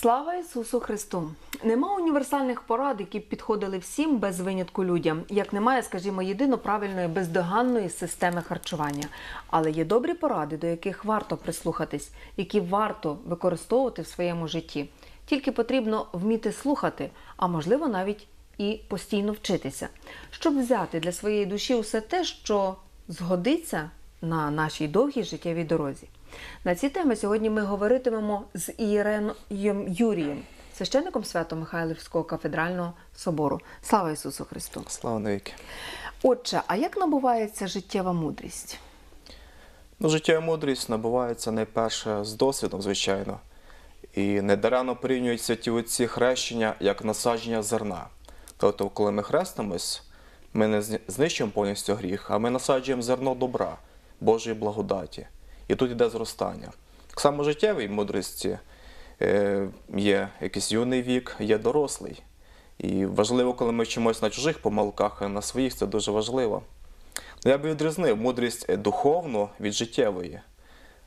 Слава Ісусу Христу! Нема універсальних порад, які б підходили всім без винятку людям, як немає, скажімо, єдино правильної бездоганної системи харчування. Але є добрі поради, до яких варто прислухатись, які варто використовувати в своєму житті. Тільки потрібно вміти слухати, а можливо навіть і постійно вчитися, щоб взяти для своєї душі усе те, що згодиться на нашій довгій життєвій дорозі. На ці теми сьогодні ми говоритимемо з Ієреном Юрієм, священником Свято-Михайлівського кафедрального собору. Слава Ісусу Христу! Слава навіки. Отже, а як набувається життєва мудрість? Ну, життєва мудрість набувається найперше з досвідом, звичайно. І недарано порівнюють святі отці хрещення як насадження зерна. Тобто, коли ми хрестимось, ми не зни- знищуємо повністю гріх, а ми насаджуємо зерно добра, Божої благодаті. І тут йде зростання. Так само життєвій мудрості е, є якийсь юний вік, є дорослий. І важливо, коли ми вчимось на чужих помилках, а на своїх це дуже важливо. Ну, Я би відрізнив мудрість е, духовну від життєвої.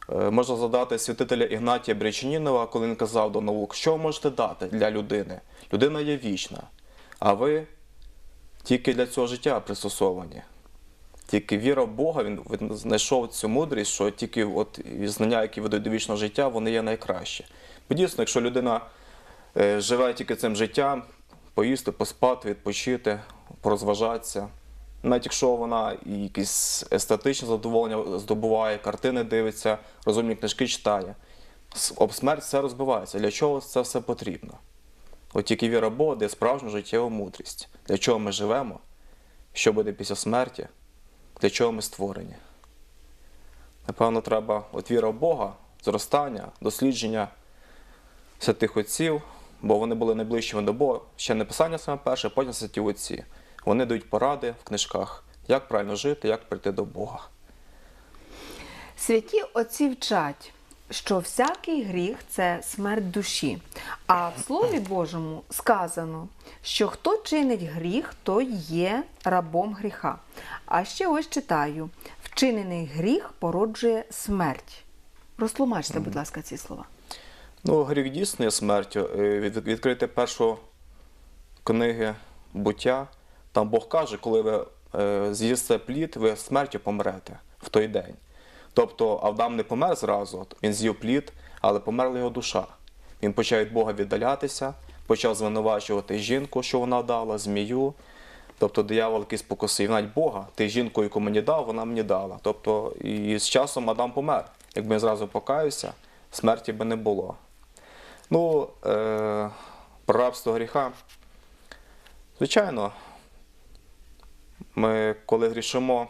Е, Можна згадати святителя Ігнатія Бречанінова, коли він казав до наук, що можете дати для людини? Людина є вічна, а ви тільки для цього життя пристосовані. Тільки віра в Бога, він знайшов цю мудрість, що тільки от знання, які ведуть до вічного життя, вони є найкращі. Бо дійсно, якщо людина е, живе тільки цим життям, поїсти, поспати, відпочити, порозважатися, навіть якщо вона якісь естетичне задоволення здобуває, картини дивиться, розумні книжки читає, об смерть все розбивається. Для чого це все потрібно? От тільки віра Бога дає справжню життєву мудрість. Для чого ми живемо, що буде після смерті, для чого ми створені. Напевно, треба от віра в Бога, зростання, дослідження святих отців, бо вони були найближчими до Бога. Ще не писання саме перше, потім святі отці. Вони дають поради в книжках, як правильно жити, як прийти до Бога. Святі отці вчать, що всякий гріх це смерть душі. А в Слові Божому сказано, що хто чинить гріх, той є рабом гріха. А ще ось читаю: вчинений гріх породжує смерть. Розтлумачте, будь ласка, ці слова. Ну, гріх дійсно є смертю. Е, Від, відкрити першу книги буття, там Бог каже, коли ви е, з'їсте плід, ви смертю помрете в той день. Тобто Авдам не помер зразу, він з'їв плід, але померла його душа. Він почав від Бога віддалятися, почав звинувачувати жінку, що вона дала, змію. Тобто диявол якийсь покосив навіть Бога, ти жінку, яку мені дав, вона мені дала. Тобто, і з часом Адам помер. Якби він зразу покаявся, смерті би не було. Ну, е, про рабство гріха. Звичайно, ми коли грішимо,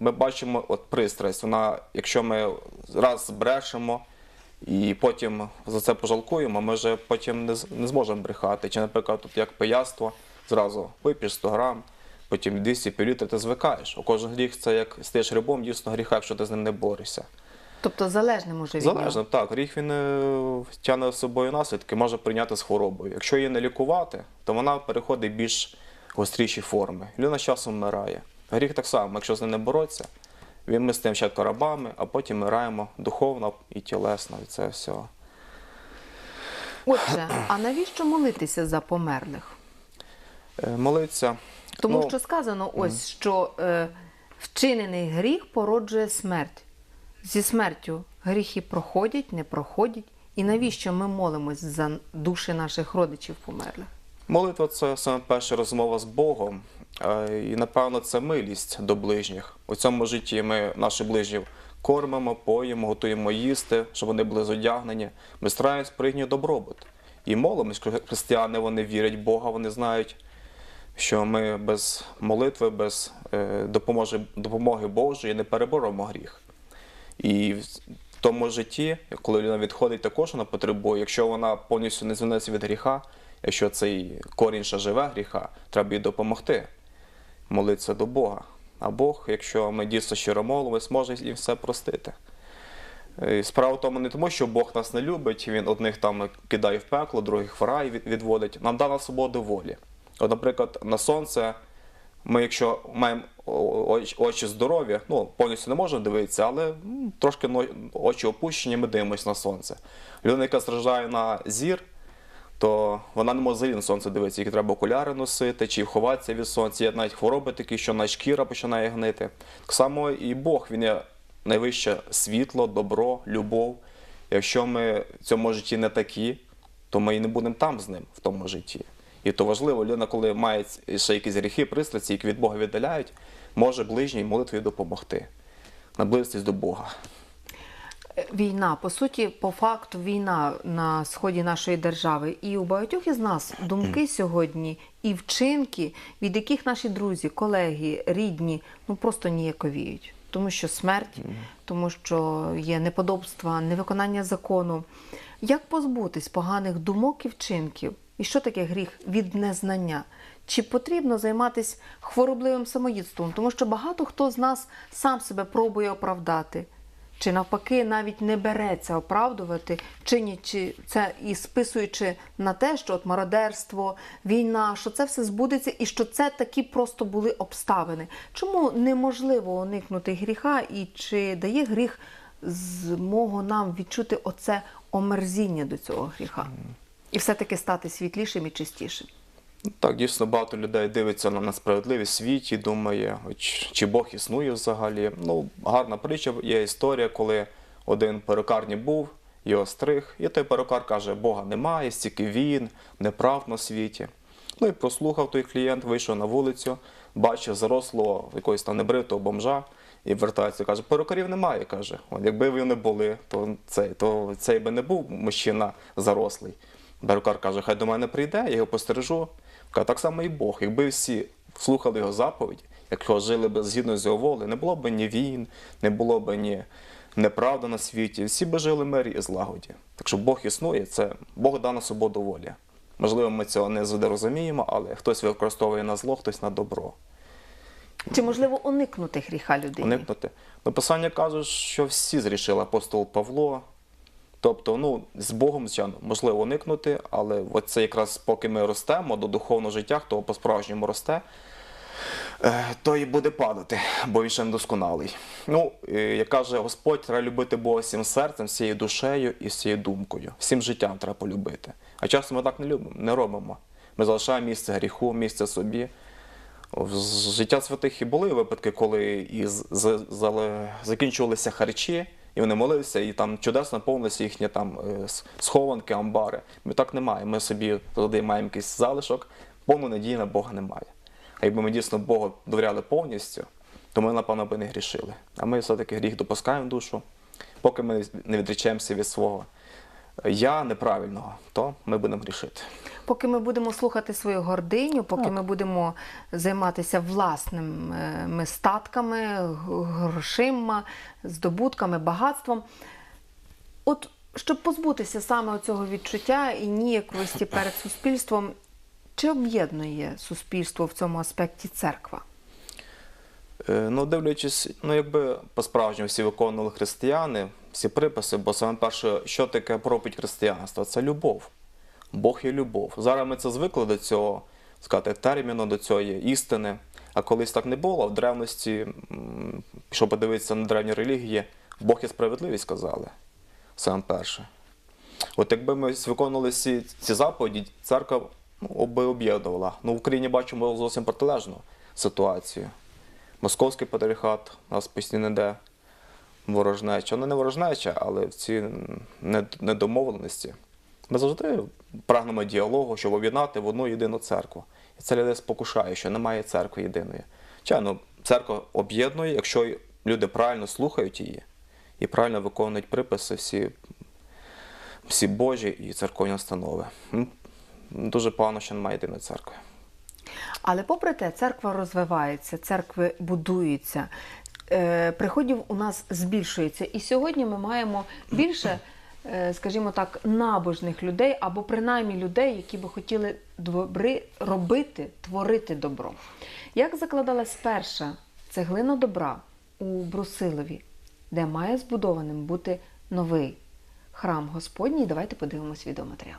ми бачимо от пристрасть. Вона, якщо ми раз брешемо і потім за це пожалкуємо, ми вже потім не, не зможемо брехати. Чи, наприклад, тут як пияство, зразу вип'єш 100 грам, потім 200 пілітрів, ти звикаєш. У кожен гріх це як стаєш рибом, дійсно гріха, якщо ти з ним не борешся. Тобто залежним уже від. Залежно, так. Гріх він е, тягне з собою наслідки, може прийняти з хворобою. Якщо її не лікувати, то вона переходить більш гостріші форми. Людина з часом вмирає. Гріх так само, якщо з ним не боротися, він ми стаємо спочатку рабами, а потім вмираємо духовно і тілесно від це всього. Отже, а навіщо молитися за померлих? Е, Молиться. Тому ну, що сказано ось, що е, вчинений гріх породжує смерть. Зі смертю гріхи проходять, не проходять. І навіщо ми молимось за душі наших родичів померлих? Молитва це саме перша розмова з Богом. Е, І напевно це милість до ближніх. У цьому житті ми наших ближніх кормимо, поїмо, готуємо їсти, щоб вони були зодягнені. Ми стараємось про їхній добробут. І молимось, християни вони вірять в Бога, вони знають, що ми без молитви, без е, допомоги Божої не переборемо гріх. І в тому житті, коли людина відходить, також вона потребує, якщо вона повністю не звільниться від гріха, якщо цей корінь ще живе гріха, треба їй допомогти, молитися до Бога. А Бог, якщо ми дійсно щиро молимось, може їм все простити. І Справа в тому не тому, що Бог нас не любить, він одних там кидає в пекло, других в рай відводить. Нам дана свобода волі. От, наприклад, на сонце Ми, якщо маємо очі, здорові, ну повністю не можемо дивитися, але трошки очі опущені, ми дивимося на сонце. Людина, яка страждає на зір, то вона не може взагалі на сонце дивитися, їх треба окуляри носити чи ховатися від сонця. Є навіть хвороби такі, що навіть шкіра починає гнити. Так само і Бог, він є найвище світло, добро, любов. Якщо ми в цьому житті не такі, то ми і не будемо там з ним в тому житті. І то важливо, людина, коли має ще якісь гріхи, пристрасті, які від Бога віддаляють, може ближній молитвою допомогти. Наблизитись до Бога. Війна, по суті, по факту, війна на сході нашої держави. І у багатьох із нас думки сьогодні і вчинки, від яких наші друзі, колеги, рідні ну просто ніяковіють. Тому що смерть, тому що є неподобства, невиконання закону. Як позбутись поганих думок і вчинків? І що таке гріх від незнання? Чи потрібно займатися хворобливим самоїдством? Тому що багато хто з нас сам себе пробує оправдати чи навпаки навіть не береться оправдувати, чинячи це і списуючи на те, що от мародерство, війна, що це все збудеться, і що це такі просто були обставини. Чому неможливо уникнути гріха, і чи дає гріх змогу нам відчути оце омерзіння до цього гріха? І все-таки стати світлішим і чистішим. Так, дійсно багато людей дивиться на несправедливість світі, думає, чи Бог існує взагалі. Ну, гарна притча є історія, коли один перукарні був, його стриг, і той перукар каже, Бога немає, стільки він, неправ на світі. Ну і прослухав той клієнт, вийшов на вулицю, бачив зарослого якогось там небритого бомжа і вертається, каже, перукарів немає. каже. Якби вони були, то цей, то цей би не був мужчина зарослий. Перукар каже, хай до мене прийде, я його постережу. Так само і Бог. Якби всі слухали його заповіді, якщо жили б згідно з його волею, не було б ні війн, не було б ні неправда на світі, всі б жили в мирі і злагоді. Так що Бог існує, це Бог дана свободу волі. Можливо, ми цього не завжди розуміємо, але хтось використовує на зло, хтось на добро. Чи можливо уникнути гріха людині? Уникнути. Ну, Писання каже, що всі зрішили апостол Павло. Тобто, ну, з Богом, звичайно, можливо уникнути, але це якраз поки ми ростемо до духовного життя, хто по-справжньому росте, е, то і буде падати, бо він ще недосконалий. Ну, е, як каже Господь, треба любити Бога всім серцем, всією душею і всією думкою. Всім життям треба полюбити. А часто ми так не любимо, не робимо. Ми залишаємо місце гріху, місце собі. В життя святих і були випадки, коли і закінчувалися харчі, і вони молилися, і там чудесно повністю їхні там е, схованки, амбари. Ми так немає. Ми собі завжди маємо якийсь залишок, повну надії на Бога немає. А якби ми дійсно Богу довіряли повністю, то ми, напевно, би не грішили. А ми все-таки гріх допускаємо душу, поки ми не відрічаємося від свого я неправильного, то ми будемо грішити. Поки ми будемо слухати свою гординю, поки Так. ми будемо займатися власними статками, грошима, здобутками, багатством. От щоб позбутися саме цього відчуття і ніяковості перед суспільством, чи об'єднує суспільство в цьому аспекті церква? Е, Ну, дивлячись, ну якби по-справжньому всі виконували християни, всі приписи, бо саме перше, що таке проповідь християнства? Це любов. Бог є любов. Зараз ми це звикли до цього, сказати, терміну, до цієї істини. А колись так не було. В древності, якщо подивитися на древні релігії, Бог є справедливість, сказали. Саме перше. От якби ми виконували всі ці заповіді, церква ну, об'єднувала. Ну, в Україні бачимо зовсім протилежну ситуацію. Московський патріархат нас постійно йде ворожнеча. Ну, не ворожнеча, але в ці недомовленості. Ми завжди прагнемо діалогу, щоб об'єднати в одну єдину церкву. І це людей спокушає, що немає церкви єдиної. Звичайно, церква об'єднує, якщо люди правильно слухають її і правильно виконують приписи всі, всі Божі і церковні установи. Дуже погано, що немає єдиної церкви. Але попри те, церква розвивається, церкви будуються, е, приходів у нас збільшується. І сьогодні ми маємо більше, е, скажімо так, набожних людей або принаймні людей, які би хотіли добри робити, творити добро. Як закладалась перша цеглина добра у Брусилові, де має збудованим бути новий храм Господній? Давайте подивимось відеоматеріал.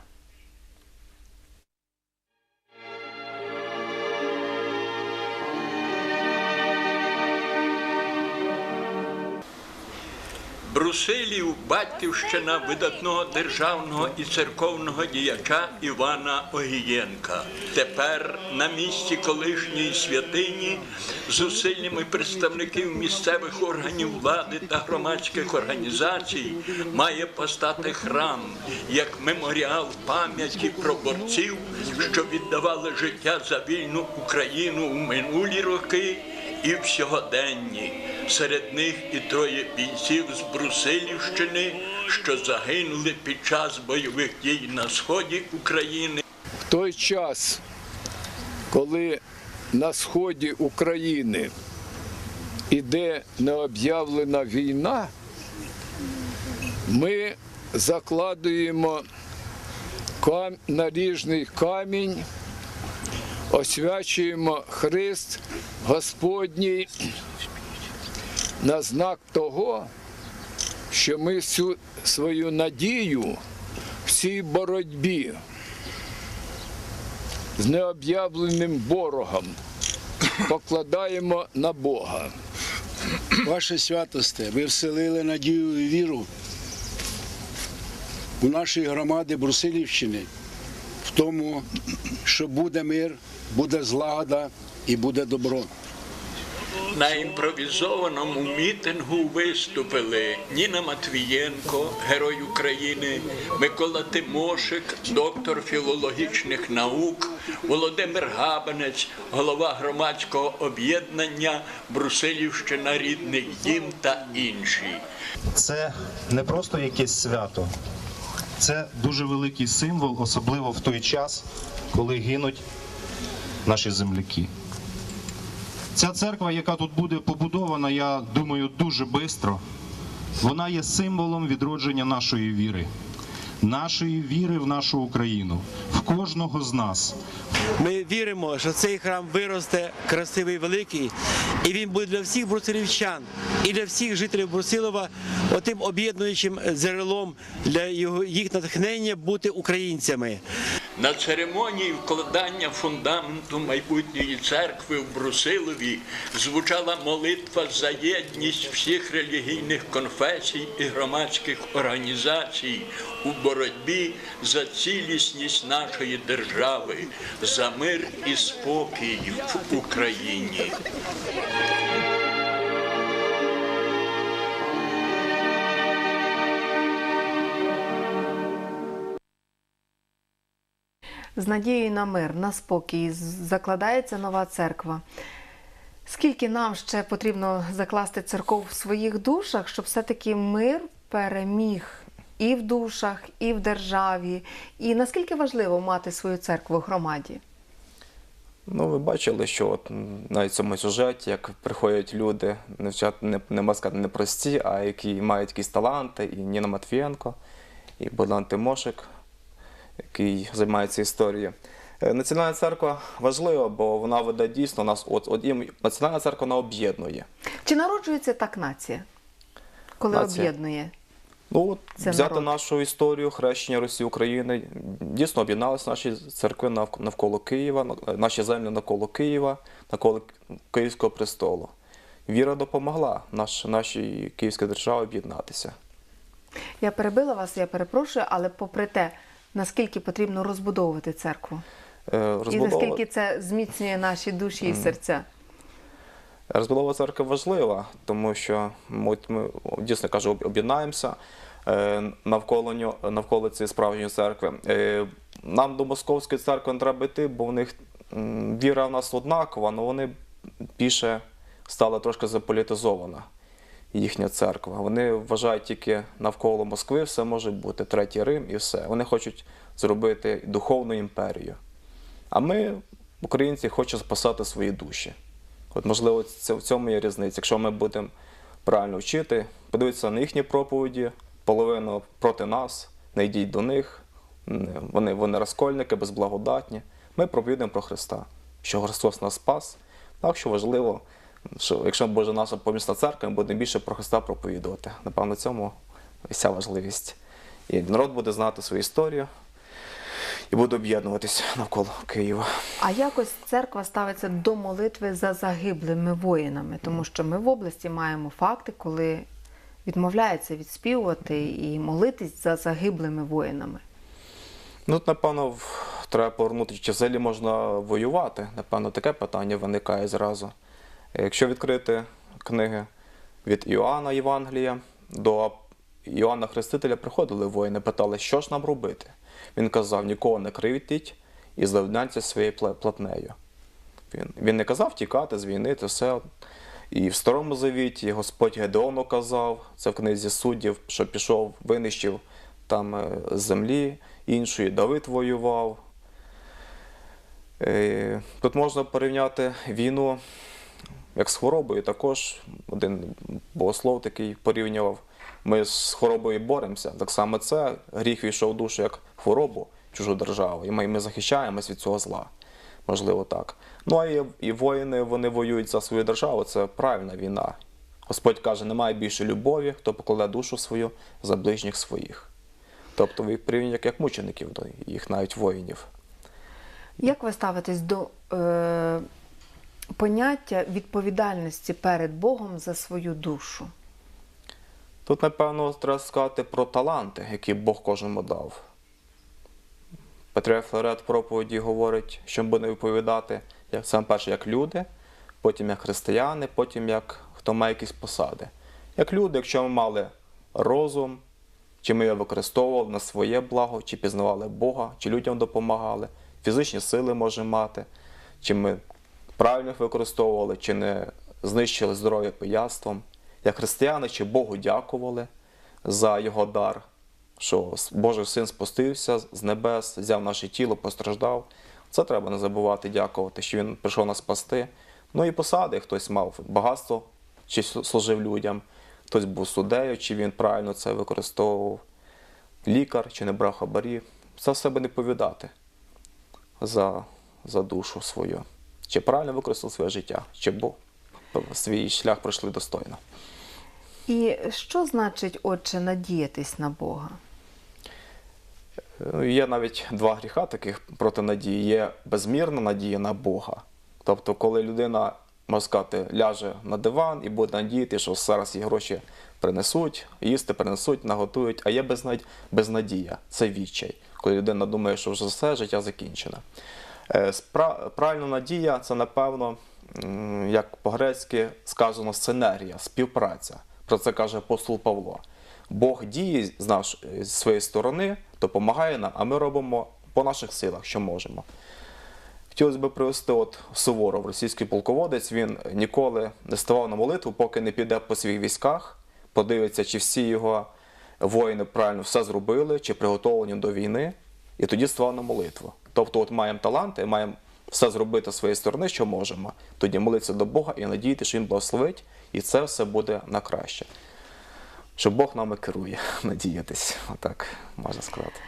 Брусилів батьківщина видатного державного і церковного діяча Івана Огієнка. Тепер на місці колишньої святині зусиллями представників місцевих органів влади та громадських організацій має постати храм як меморіал пам'яті про борців, що віддавали життя за вільну Україну у минулі роки і в сьогоденні. Серед них і троє бійців з Брусилівщини, що загинули під час бойових дій на сході України. В той час, коли на сході України іде необ'явлена війна, ми закладуємо наріжний камінь, освячуємо Христ Господній на знак того, що ми всю свою надію в цій боротьбі з необ'явленим ворогом покладаємо на Бога. Ваше святосте, ви вселили надію і віру у наші громади Брусилівщини в тому, що буде мир, буде злагода і буде добро. На імпровізованому мітингу виступили Ніна Матвієнко, герой України, Микола Тимошик, доктор філологічних наук, Володимир Габанець, голова громадського об'єднання Брусилівщина рідний дім та інші. це не просто якесь свято, це дуже великий символ, особливо в той час, коли гинуть наші земляки. Ця церква, яка тут буде побудована, я думаю, дуже швидко, вона є символом відродження нашої віри, нашої віри в нашу Україну, в кожного з нас. Ми віримо, що цей храм виросте красивий, великий, і він буде для всіх брусилівчан і для всіх жителів Брусилова отим об'єднуючим джерелом для їх натхнення бути українцями. На церемонії вкладання фундаменту майбутньої церкви в Брусилові звучала молитва за єдність всіх релігійних конфесій і громадських організацій у боротьбі за цілісність нашої держави, за мир і спокій в Україні. З надією на мир, на спокій закладається нова церква. Скільки нам ще потрібно закласти церков в своїх душах, щоб все-таки мир переміг і в душах, і в державі? І наскільки важливо мати свою церкву в громаді? Ну, ви бачили, що от навіть цьому сюжеті, як приходять люди, не, не можна сказати, не прості, а які мають якісь таланти, і Ніна Матвієнко, і Богдан Тимошик, який займається історією. Е, Національна церква важлива, бо вона веде дійсно нас. От, от їм- Національна церква вона об'єднує. Чи народжується так нація, коли Нація. об'єднує? Ну, от Це взяти народ. нашу історію хрещення Росії України. Дійсно об'єдналися наші церкви нав- навколо Києва, наші землі навколо Києва, навколо Київського престолу. Віра допомогла наш, нашій Київській державі об'єднатися. Я перебила вас, я перепрошую, але попри те, наскільки потрібно розбудовувати церкву, Е, і наскільки це зміцнює наші душі і серця. розбудова церкви важлива, тому що ми, ми дійсно кажу, об'єднаємося е, навколо, навколо цієї справжньої церкви. Е, Нам до Московської церкви не треба йти, бо в них віра в нас однакова, але вони більше стала трошки заполітизована. Їхня церква. Вони вважають тільки навколо Москви все може бути, третій Рим і все. Вони хочуть зробити духовну імперію. А ми, українці, хочемо спасати свої душі. От, можливо, це в цьому є різниця. Якщо ми будемо правильно вчити, подивитися на їхні проповіді, половину проти нас, не йдіть до них, вони, вони розкольники, безблагодатні. Ми проповідуємо про Христа, що Христос нас спас. Так що важливо, що якщо Боже наша помісна церква, ми будемо більше про Христа проповідувати. Напевно, в цьому вся важливість. І народ буде знати свою історію і буде об'єднуватись навколо Києва. А якось церква ставиться до молитви за загиблими воїнами, тому що ми в області маємо факти, коли відмовляється відспівувати і молитись за загиблими воїнами. Ну, напевно, треба повернути, чи взагалі можна воювати. Напевно, таке питання виникає зразу. Якщо відкрити книги від Іоанна Євангелія до Іоанна Хрестителя приходили воїни, питали, що ж нам робити. Він казав, нікого не кривдіть і завдянця своєю платнею. Він, він не казав тікати з все. І в Старому Завіті Господь Гедеону казав, це в книзі суддів, що пішов, винищив там е, землі іншої, Давид воював. Е, Тут можна порівняти війну як з хворобою. Також один богослов такий порівнював. Ми з хворобою боремося. Так само це гріх війшов в душу як хворобу чужу державу. І ми, ми захищаємось від цього зла. Можливо, так. Ну а і, і воїни вони воюють за свою державу. Це правильна війна. Господь каже, немає більше любові, хто покладе душу свою за ближніх своїх. Тобто ви як, як мучеників до їх навіть воїнів. Як ви ставитесь до е, поняття відповідальності перед Богом за свою душу? Тут, напевно, треба сказати про таланти, які Бог кожному дав. Петро Флорет в проповіді говорить, що ми будемо відповідати як саме перше, як люди, потім як християни, потім як хто має якісь посади. Як люди, якщо ми мали розум, чи ми його використовували на своє благо, чи пізнавали Бога, чи людям допомагали, фізичні сили можемо мати, чи ми правильно їх використовували, чи не знищили здоров'я пияцтвом. Як християни, чи Богу дякували за його дар, що Божий син спустився з небес, взяв наше тіло, постраждав. Це треба не забувати дякувати, що він прийшов нас спасти. Ну і посади, хтось мав багатство, чи служив людям, хтось був суддею, чи він правильно це використовував, лікар, чи не брав хабарів. Це в себе не повідати за, за душу свою. Чи правильно використав своє життя, чи Бог свій шлях пройшли достойно. І що значить, отче, надіятись на Бога? Ну, Є навіть два гріха таких проти надії. Є безмірна надія на Бога. Тобто, коли людина, можна сказати, ляже на диван і буде надіяти, що зараз їй гроші принесуть, їсти принесуть, наготують, а є безнадія, це відчай, коли людина думає, що вже все життя закінчено. Е, Правильна надія це, напевно, як по-грецьки сказано, сценерія, співпраця. Про це каже апостол Павло. Бог діє з, з своєї сторони, допомагає нам, а ми робимо по наших силах, що можемо. Хотілося б привести от Суворов, російський полководець. Він ніколи не ставав на молитву, поки не піде по своїх військах, подивиться, чи всі його воїни правильно все зробили, чи приготовлені до війни, і тоді ставав на молитву. Тобто, от маємо таланти, маємо все зробити з своєї сторони, що можемо. Тоді молитися до Бога і надіяти, що Він благословить, і це все буде на краще. Що Бог нами керує, надіятись, отак можна сказати.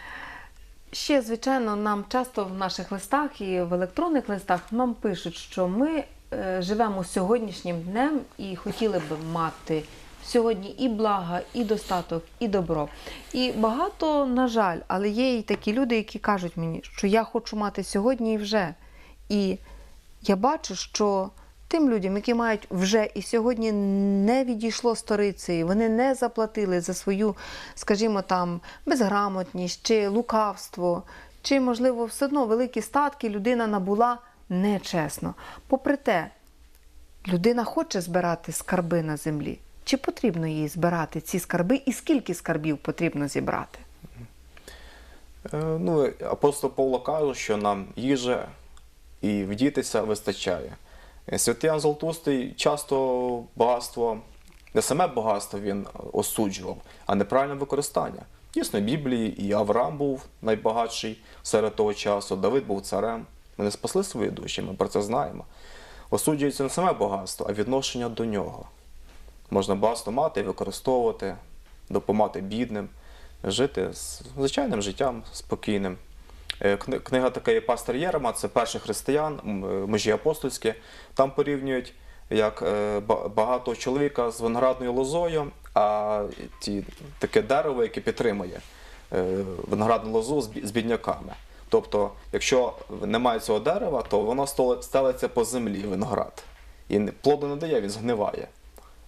Ще, звичайно, нам часто в наших листах і в електронних листах нам пишуть, що ми е, живемо сьогоднішнім днем і хотіли б мати сьогодні і блага, і достаток, і добро. І багато, на жаль, але є і такі люди, які кажуть мені, що я хочу мати сьогодні і вже. І я бачу, що тим людям, які мають вже і сьогодні не відійшло сторицею, вони не заплатили за свою, скажімо там, безграмотність чи лукавство, чи, можливо, все одно великі статки людина набула нечесно. Попри те, людина хоче збирати скарби на землі. Чи потрібно їй збирати ці скарби, і скільки скарбів потрібно зібрати? Е, Ну, апостол Павло каже, що нам їжі і вдітися вистачає. Е, Святий Ян Золотустий часто багатство, не саме багатство він осуджував, а неправильне використання. Дійсно, в Біблії і Авраам був найбагатший серед того часу, Давид був царем. Вони спасли свої душі, ми про це знаємо. Осуджується не саме багатство, а відношення до нього. Можна багатство мати використовувати, допомагати бідним, жити звичайним життям спокійним. Е, Книга така є Пастор Єрема, це перших християн, е, межі апостольські. Там порівнюють як е, багато чоловіка з виноградною лозою, а ті, таке дерево, яке підтримує виноградну лозу з бідняками. Тобто, якщо немає цього дерева, то воно стелиться по землі виноград. І плоду не дає, він згниває.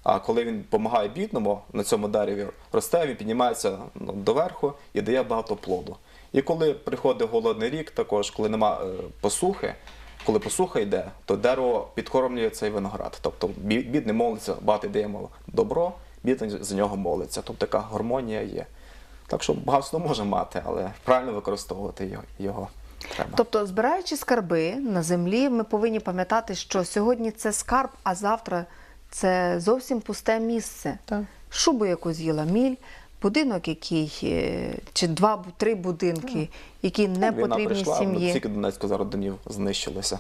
А коли він допомагає бідному на цьому дереві росте, він піднімається ну, доверху і дає багато плоду. І коли приходить голодний рік, також коли нема е, посухи, коли посуха йде, то дерево підкормлює цей виноград. Тобто бідний молиться, багато дає йому добро, бідний за нього молиться. Тобто така гармонія є. Так що багатство може мати, але правильно використовувати його треба. Тобто, збираючи скарби на землі, ми повинні пам'ятати, що сьогодні це скарб, а завтра це зовсім пусте місце. Так. Шубу, яку з'їла міль, будинок, який е, чи два три будинки, які не Війна потрібні прийшла, сім'ї. Тільки Донецьку зараз домів знищилося.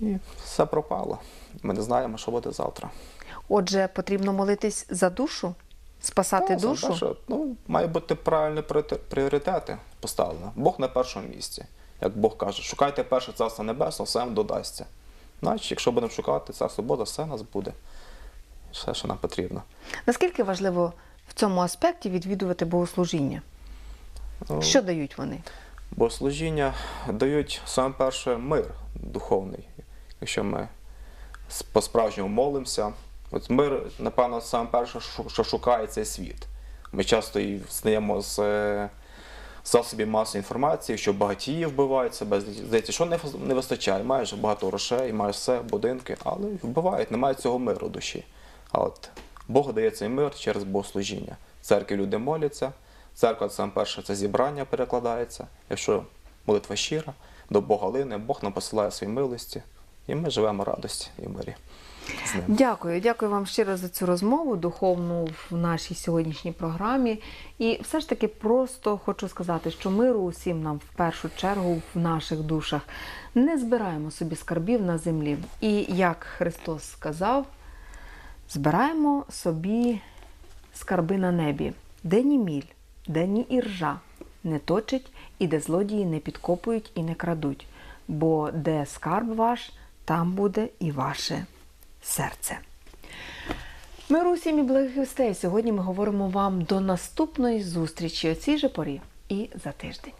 І все пропало. Ми не знаємо, що буде завтра. Отже, потрібно молитись за душу, спасати Та, душу. перше, ну, має бути правильні пріоритети поставлені. Бог на першому місці. Як Бог каже, шукайте перше царство небесне, все вам додасться. Значить, якщо будемо шукати царство Боже, все у нас буде. Все, що нам потрібно. Наскільки важливо в цьому аспекті відвідувати богослужіння? Ну, Що дають вони? Богослужіння дають саме перше мир духовний. Якщо ми по-справжньому молимося, от мир, напевно, саме перше, що- що шукає цей світ. Ми часто і знаємо з е, засобів масової інформації, що багатії вбивають себе. Здається, що не, не вистачає. Маєш багато грошей, маєш все, будинки, але вбивають, немає цього миру душі. А от Бог дає цей мир через богослужіння. Церкві люди моляться. Церква саме перше це зібрання перекладається. Якщо молитва щира, до Бога лине, Бог нам посилає свої милості, і ми живемо радості і мирі Дякую, дякую вам щиро за цю розмову духовну в нашій сьогоднішній програмі. І все ж таки просто хочу сказати, що миру усім нам в першу чергу в наших душах. Не збираємо собі скарбів на землі. І як Христос сказав, збираємо собі скарби на небі, де ні міль, де ні іржа не точить, і де злодії не підкопують і не крадуть. Бо де скарб ваш, там буде і ваше серце. Миру усім і благих гостей. Сьогодні ми говоримо вам до наступної зустрічі о цій же порі і за тиждень.